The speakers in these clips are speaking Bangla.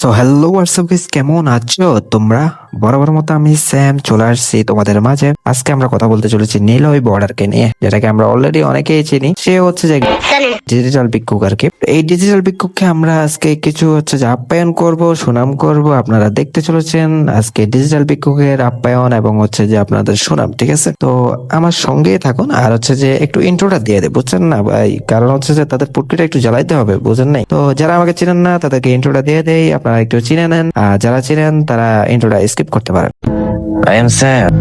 সো হ্যালো হোয়াটসঅ্যাপ কেমন আছো তোমরা? বরাবর মতো আমি স্যাম চলে আসছি তোমাদের মাঝে। আজকে আমরা কথা বলতে চলেছি নীলয় বর্ডারকে নিয়ে যেটাকে আমরা অলরেডি অনেকেই চিনি। সে হচ্ছে যে ডিজিটাল ভিক্ষুক আর কি। এই ডিজিটাল ভিক্ষুককে আমরা আজকে কিছু হচ্ছে যে আপ্যায়ন করব সুনাম করব। আপনারা দেখতে চলেছেন আজকে ডিজিটাল ভিক্ষুকের আপ্যায়ন এবং হচ্ছে যে আপনাদের সুনাম ঠিক আছে? তো আমার সঙ্গেই থাকুন আর হচ্ছে যে একটু ইন্ট্রোটা দিয়ে দেয় বুঝছেন না ভাই? কারণ হচ্ছে যে তাদের পুটকিটা একটু জ্বালাইতে হবে বুঝেন নাই? তো যারা আমাকে চিনেন না তাদেরকে ইন্ট্রোটা দিয়ে দেয় আপনারা একটু চিনে নেন। আর যারা চিনেন তারা ইন্ট্রোটা স্কিপ করতে পারেন I am Sam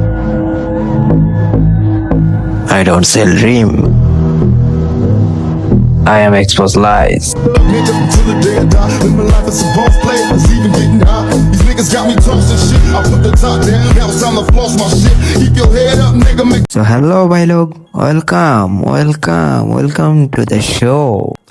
I don't sell dream. I am expose lies. Nigga, till the day I die. Live my life as a boss player, it's even getting high. These niggas got me toasting So, hello ভাই লোক welcome welcome welcome to the show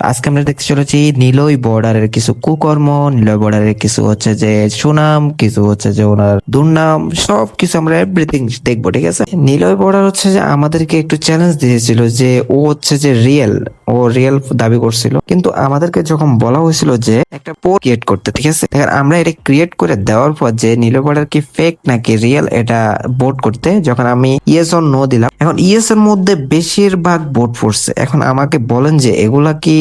আজকে আমরা দেখতে চলেছি নীলই বর্ডারের কিছু কুকর্ম, নীলয় বর্ডারের কিছু হচ্ছে যে সুনাম, কিছু হচ্ছে যে ওনার দুর্নাম সব কিছু আমরা এভরিথিং দেখব, ঠিক আছে? নীলয় বর্ডার হচ্ছে যে আমাদেরকে একটু চ্যালেঞ্জ দিয়েছিল যে ও হচ্ছে যে রিয়েল ও রিয়েল দাবি করছিল। কিন্তু আমাদেরকে যখন বলা হয়েছিল যে একটা পোর ক্রিয়েট করতে, ঠিক আছে? আমরা এটা ক্রিয়েট করে দেওয়ার পর যে বর্ডার কি ফেক নাকি রিয়েল এটা বোট করতে, যখন আমি ইয়েস অন নো দিলাম। এখন ইয়েস এর মধ্যে বেশিরভাগ বোট পড়ছে এখন আমাকে বলেন যে এগুলা কি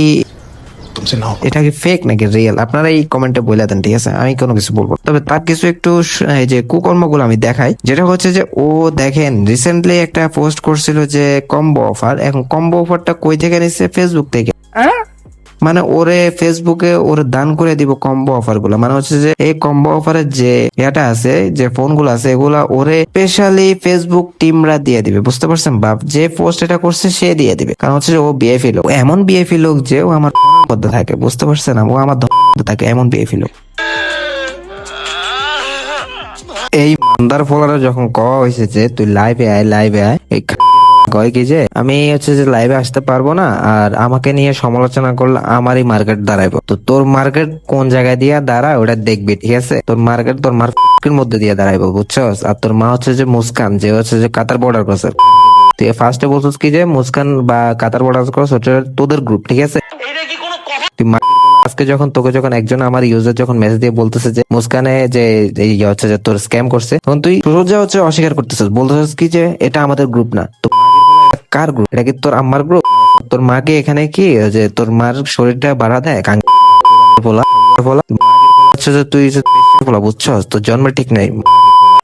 তুমসে না। এটা কি ফেক নাকি রিয়েল আপনারা এই কমেন্টে বলে দেন ঠিক আছে? আমি কোনো কিছু বলব তবে তার কিছু একটু এই যে কুকর্মগুলো আমি দেখাই যেটা হচ্ছে যে ও দেখেন রিসেন্টলি একটা পোস্ট করছিল যে কম্বো অফার এখন কম্বো অফারটা কই থেকে নিচ্ছে ফেসবুক থেকে। হ্যাঁ? মানে ওরে ফেসবুকে ওরে দান করে দিব কম্বো অফারগুলো। মানে হচ্ছে যে এই কম্বো অফারের যে এটা আছে, যে ফোনগুলো আছে, এগুলা ওরে স্পেশালি ফেসবুক টিমরা দিয়ে দিবে। বুঝতে পারছেন? বাপ যে পোস্ট এটা করছে, সে দিয়ে দিবে। কারণ হচ্ছে যে ও বিএফি লোক। এমন বিএফি লোক যে ও আমার মধ্যে থাকে। বুঝতে পারছেন? ও আমার থাকে, এমন বিএফি লোক। এই মান্দার ফলারে যখন কওয়া হয়েছে যে, তুই লাইভে আয় লাইভে আয়, এই কয় কি যে? আমি হচ্ছে যে লাইভে আসতে পারব না আর আমাকে নিয়ে সমালোচনা করলে আমারই মার্কেট দাঁড়াইবো। তো তোর মার্কেট কোন জায়গায় দিয়ে দাঁড়ায় ওটা দেখবি ঠিক আছে? তোর মার্কেট তোর মার্কেটের মধ্যে দিয়ে দাঁড়াইবো বুঝছস? আর তোর মা হচ্ছে যে মুস্কান যে হচ্ছে যে কাতার বর্ডার করছে তুই ফার্স্টে বলছিস কি যে মুস্কান বা কাতার বর্ডার করছ ওটা তোদের গ্রুপ ঠিক আছে? তুই আজকে যখন তোকে যখন একজন আমার ইউজার যখন মেসেজ দিয়ে বলতেছে যে মুস্কানে যে এই হচ্ছে যে তোর স্ক্যাম করছে তখন তুই সোজা হচ্ছে অস্বীকার করতেছিস। বলতেছিস কি যে এটা আমাদের গ্রুপ না। তো কার গ্রুপ এটা কি তোর আম্মার গ্রুপ তোর মাকে এখানে কি? যে তোর মার শরীরটা বাড়া দেয়? বলা বলা হচ্ছে যে তুই বলা বুঝছস? তোর জন্ম ঠিক নাই।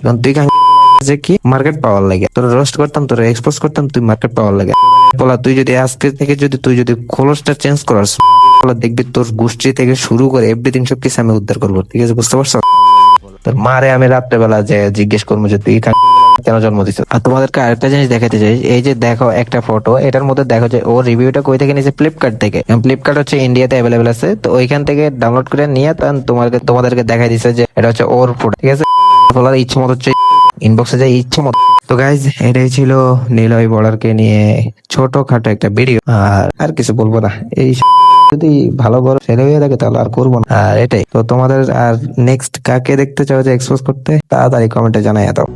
এখন তুই যে কি? মার্কেট পাওয়ার লাগে। তোর রোস্ট করতাম, তোর এক্সপোজ করতাম, তুই মার্কেট পাওয়ার লাগে। বলা তুই যদি আজকে থেকে যদি তুই যদি খোলসটা চেঞ্জ দেখবি তোর গোষ্ঠী থেকে শুরু করে এভরিথিং সব কিছু আমি উদ্ধার করব। ঠিক আছে? বুঝতে পারছ তোর মারে আমি রাত্রেবেলা যে জিজ্ঞেস করব যে তুই কেন জন্ম দিচ্ছ আর তোমাদেরকে আরেকটা জিনিস দেখাতে চাই, এই যে দেখো একটা ফটো এটার মধ্যে দেখো যে ও রিভিউটা কই থেকে নিয়েছে? ফ্লিপকার্ট থেকে। ফ্লিপকার্ট হচ্ছে ইন্ডিয়াতে অ্যাভেলেবেল আছে, তো ওইখান থেকে ডাউনলোড করে নিয়ে তখন তোমাদেরকে দেখাই দিছে যে এটা হচ্ছে ওর ফটো ঠিক আছে? বলার ইচ্ছে মতো হচ্ছে ইনবক্সে যে ইচ্ছে মতো। তো গাইজ এটাই ছিল নীলয় বর্ডারকে নিয়ে ছোটখাটো একটা ভিডিও আর আর কিছু বলব না। এই যদি ভালো বড় ছেলে হয়ে থাকে তাহলে আর করব না। আর এটাই। তো তোমাদের আর নেক্সট কাকে দেখতে চাও যে এক্সপোজ করতে, তাড়াতাড়ি কমেন্টে জানাই দাও।